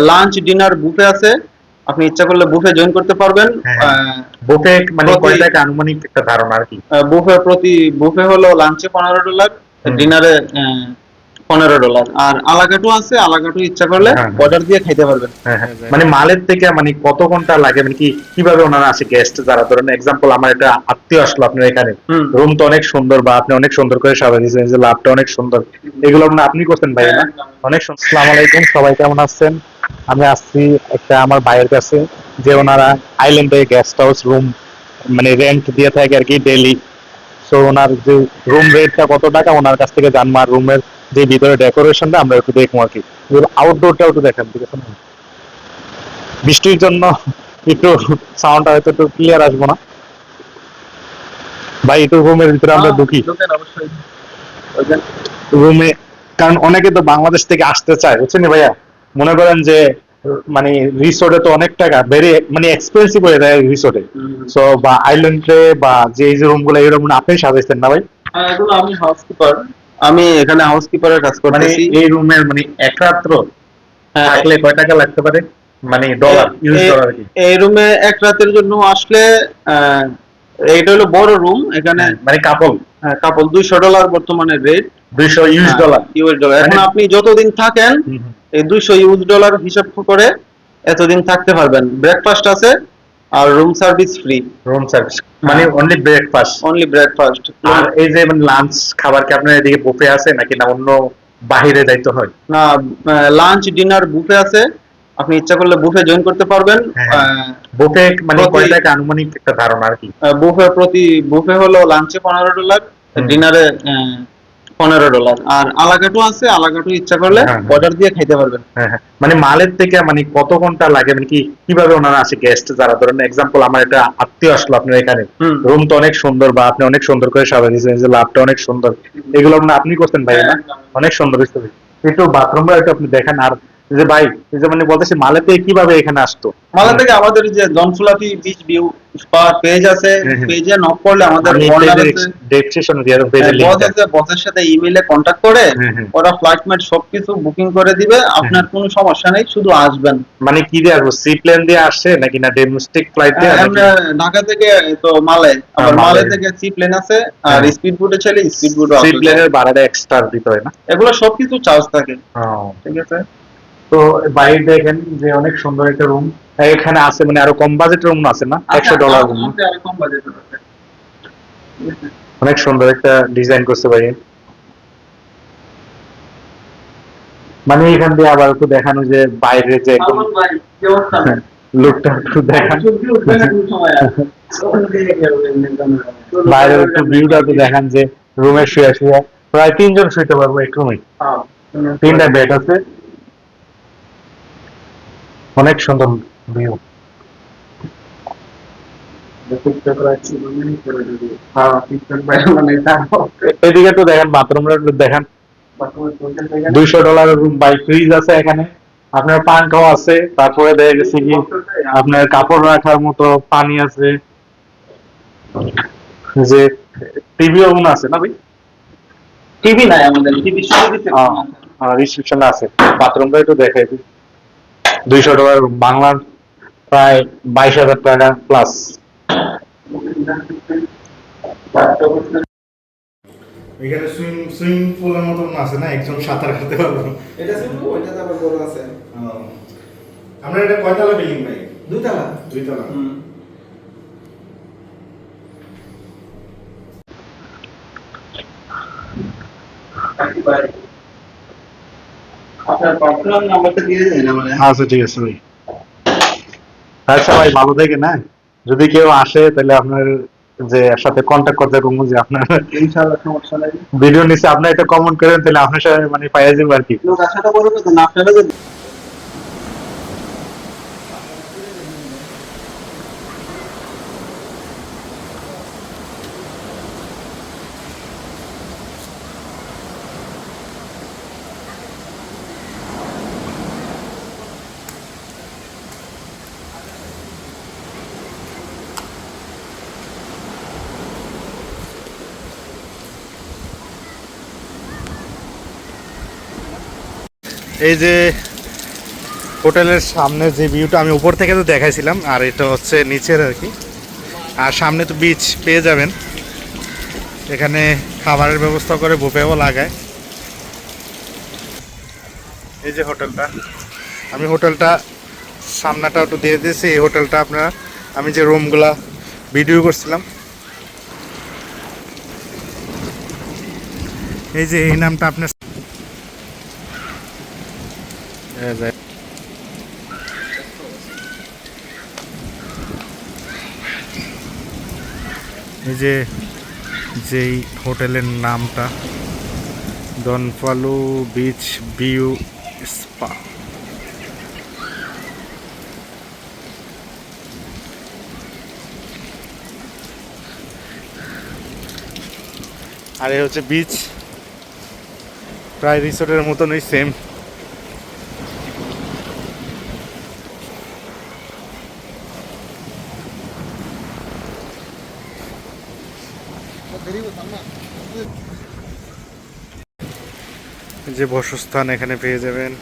Lunch dinner buffet আছে। আপনি ইচ্ছা করলে বুফে জয়েন করতে পারবেন। হ্যাঁ। বুফে মানে কয়টা কয় টাকা আনুমানিক একটা ধারণা আর কি? বুফে প্রতি বুফে হলো লাঞ্চে পনেরো ডলার ডিনারে ডলার আর আলাকাটু আছে ইচ্ছা করলে হ্যাঁ, হ্যাঁ। অর্ডার দিয়ে খাইতে পারবেন। হ্যাঁ, হ্যাঁ। মানে মালের থেকে মানে কত ঘণ্টা লাগে মানে কি কীভাবে ওনারা আসে গেস্ট যারা? ধরেন এক্সাম্পল আমার একটা আত্মীয় আসলো আপনার এখানে। রুম তো অনেক সুন্দর বা আপনি অনেক সুন্দর করে সাজাইছেন যে লাভটা অনেক সুন্দর। এগুলো মানে আপনি করতেন ভাই না? অনেক আসসালামু আলাইকুম সবাই কেমন আছেন? আমি আসছি একটা আমার ভাইয়ের কাছে যে ওনারা আইল্যান্ডে গেস্ট হাউস রুম মানে রেন্ট দিয়ে থাকে আর কি ডেলি সো ওনার যে রুম রেটটা কত টাকা ওনার কাছ থেকে জানব। আর রুমের যে ভিতরে ডেকোরেশনটা আমরা একটু দেখব আর কি। আউটডোরটা একটু দেখান ঠিক আছে বৃষ্টির জন্য একটু সাউন্ডটা হয়তো একটু ক্লিয়ার আসব না। ভাই একটু রুমের ভিতরে আমরা ঢুকি। অবশ্যই। ঢুকেন। রুমে কারণ অনেকে তো বাংলাদেশ থেকে আসতে চায় বুঝছেন ভাইয়া? মনে করেন যে মানে রিসোর্টে তো অনেক টাকা ভেরি মানে এক্সপেন্সিভ হয়ে যায় রিসোর্টে। সো বা আইল্যান্ডে বা যে এই যে রুমগুলো এরকম আপনি সাজাইছেন না ভাই? হ্যাঁ, এগুলো আমি হাউসকিপার আমি এখানে হাউসকিপারের কাজ মানে করতেছি। এই রুমের মানে এক রাত্র হ্যাঁ, থাকলে কয় টাকা লাগতে পারে? মানে ডলার ইউএস ডলার কি? এই রুমে এক রাতের জন্য আসলে এইটা হলো বড় রুম এখানে মানে কাপল কাপল দুইশো ডলার বর্তমানে রেট দুইশো ইউএস ডলার ইউএস ডলার এখন আপনি যতদিন থাকেন এই দুইশো ইউএস ডলার হিসাব করে এতদিন থাকতে পারবেন। ব্রেকফাস্ট আছে আর room service free room service মানে অনলি ব্রেকফাস্ট অনলি ব্রেকফাস্ট আর এই যে মানে লাঞ্চ খাবার কি আপনার এদিকে বুফে আছে নাকি না অন্য বাহিরে যাইতে হয়? না লাঞ্চ ডিনার বুফে আছে। আপনি ইচ্ছা করলে বুফে জয়েন করতে পারবেন। হ্যাঁ। বুফে মানে প্রতি- কয় টাকা আনুমানিক একটা ধারণা আর কি? বুফে প্রতি বুফে হলো লাঞ্চে পনেরো ডলার ডিনারে পনেরো ডলার। আর আলাকাটু আছে আলাকাটু ইচ্ছা করলে হ্যাঁ, হ্যাঁ। অর্ডার দিয়ে খাইতে পারবেন। হ্যাঁ, হ্যাঁ। মানে মালের থেকে মানে কত ঘণ্টা লাগে? মানে কি কীভাবে ওনারা আসে গেস্ট যারা? ধরেন এক্সাম্পল আমার একটা আত্মীয় আসলো আপনার এখানে। রুম তো অনেক সুন্দর বা আপনি অনেক সুন্দর করে সাজাইছেন যে লাভটা অনেক সুন্দর। এগুলো মানে আপনি করতেন ভাই না? অনেক সুন্দর। একটু বাথরুমটা একটু আপনি দেখেন আর যে ভাই যে মানে বলতেছি মালে থেকে কীভাবে এখানে আসতো মালা থেকে আমাদের যে জনফুলাপি বিচ ভিউ স্পা পেজ আছে। পেজে নক করলে আমাদের আমি ডেসক্রিপশন দিয়ে দেবো পেজের বস লিংকটা আছে বসের সাথে ইমেইলে কন্ট্যাক্ট করে হুম। ওরা ফ্লাইট সবকিছু বুকিং করে দিবে আপনার কোনো সমস্যা নেই শুধু আসবেন মানে কি দিয়ে আসব সি প্লেন দিয়ে আসছে নাকি না ডোমেস্টিক ফ্লাইট দিয়ে হ্যাঁ, আমরা ঢাকা থেকে তো মালে আবার মালে। থেকে সি প্লেন আছে আর হ্যাঁ। স্পিড বোটে চলে স্পিড বোট সি প্লেনের ভাড়াটা এক্সট্রা দিতে হয় না এগুলো সবকিছু চার্জ থাকে। ঠিক আছে তো বাইরে দেখেন যে অনেক সুন্দর একটা রুম এখানে আছে মানে আরও কম বাজেট রুম আছে না? আচ্ছা, একশো ডলার রুম অনেক সুন্দর একটা ডিজাইন করছে ভাই। মানে এখান দিয়ে আবার একটু দেখানো যে বাইরে যে একদম লুকটা একটু দেখান। বাইরে একটু ভিউটা একটু দেখান যে রুমে শুয়ে শুয়ে প্রায় তিনজন শুইতে পারব এক রুমে হ্যাঁ। তিনটা বেড আছে। অনেক সুন্দর ভিউ। হ্যাঁ, এদিকে একটু দেখেন বাথরুমটা একটু দুইশো ডলারের রুম বাই ফ্রিজ আছে এখানে। আপনার পাঙ্খাও আছে তারপরে দেখা গেছে কি আপনার কাপড় রাখার মতো পানি আছে। যে মনে আছে না ভাই? টিভি নাই আমাদের টিভি রিসেপশন আছে। বাথরুমটা একটু দেখাই দিই। দুইশো ডলার বাংলার প্রায় বাইশ হাজার টাকা প্লাস এখানে সুইমিং সুইমিং পুলের মতন আছে না? একজন সাঁতার কাটতে পারব এটা শুধু ওইটাতে আবার বড় আছে। আমরা এটা কয়তলা বিল্ডিং ভাই? দুইতলা। দুইতলা। আপনার পার্সোনাল নাম্বারটা দিয়ে দেন আমাদের আচ্ছা ঠিক আছে ভাই। আচ্ছা ভাই ভালো থেকে না যদি কেউ আসে তাহলে আপনার যে সাথে কন্ট্যাক্ট করতে পারব যে আপনার ইনশাআল্লাহ সমস্যা নাই। ভিডিও নিচে আপনি একটা কমেন্ট করেন তাহলে আপনার সাথে মানে পাইয়া যাবে আর কি। লোক না আপনারা এই যে হোটেলের সামনে যে ভিউটা আমি উপর থেকে তো দেখাইছিলাম, আর এটা হচ্ছে নিচের আর কি। আর সামনে তো বিচ পেয়ে যাবেন। এখানে খাবারের ব্যবস্থা করে বুফেও লাগায়। এই যে হোটেলটা। আমি হোটেলটা সামনাটা একটু দিয়ে দিয়েছি। এই হোটেলটা আপনারা, আমি যে রুমগুলা ভিডিও করছিলাম। এই যে এই নামটা আপনার এই যে- যেই হোটেলের নামটা, দনফালু বিচ বিউ স্পা। আর এই হচ্ছে বিচ। প্রায় রিসোর্টের মতনই সেম যে বসস্থান এখানে পেয়ে যাবেন।